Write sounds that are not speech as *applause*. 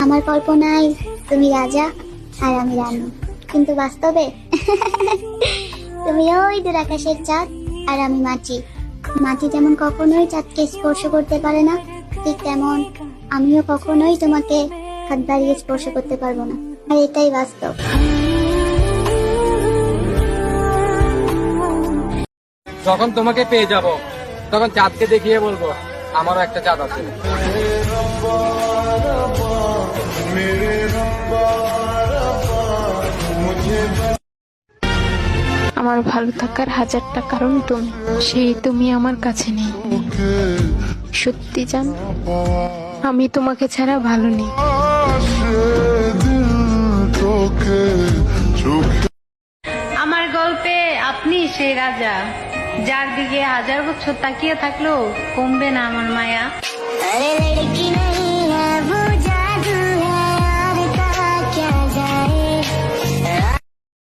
আমার কল্পনায় তুমি রাজা আর আমি রানী। কিন্তু বাস্তবে *laughs* তুমি ওই দূর আকাশের চাঁদ আর আমি মাটি। মাটি যেমন কখনোই চাঁদকে স্পর্শ করতে পারে না, ঠিক তেমন আমিও কখনোই তোমাকে হাত বাড়িয়ে স্পর্শ করতে পারব না। আর এটাই বাস্তব। যখন তোমাকে পেয়ে যাব, তখন চাঁদকে দেখিয়ে বলব, আমারও একটা চাঁদ আছে। আমার ভালো থাকার হাজারটা কারণ তুমি। সেই তুমি আমার কাছে নেই। সত্যি জান আমি তোমাকে ছাড়া ভালো নেই। আমার গল্পে আপনি সেই রাজা যার দিকে হাজার বছর তাকিয়ে থাকল কমবে না আমার মায়া।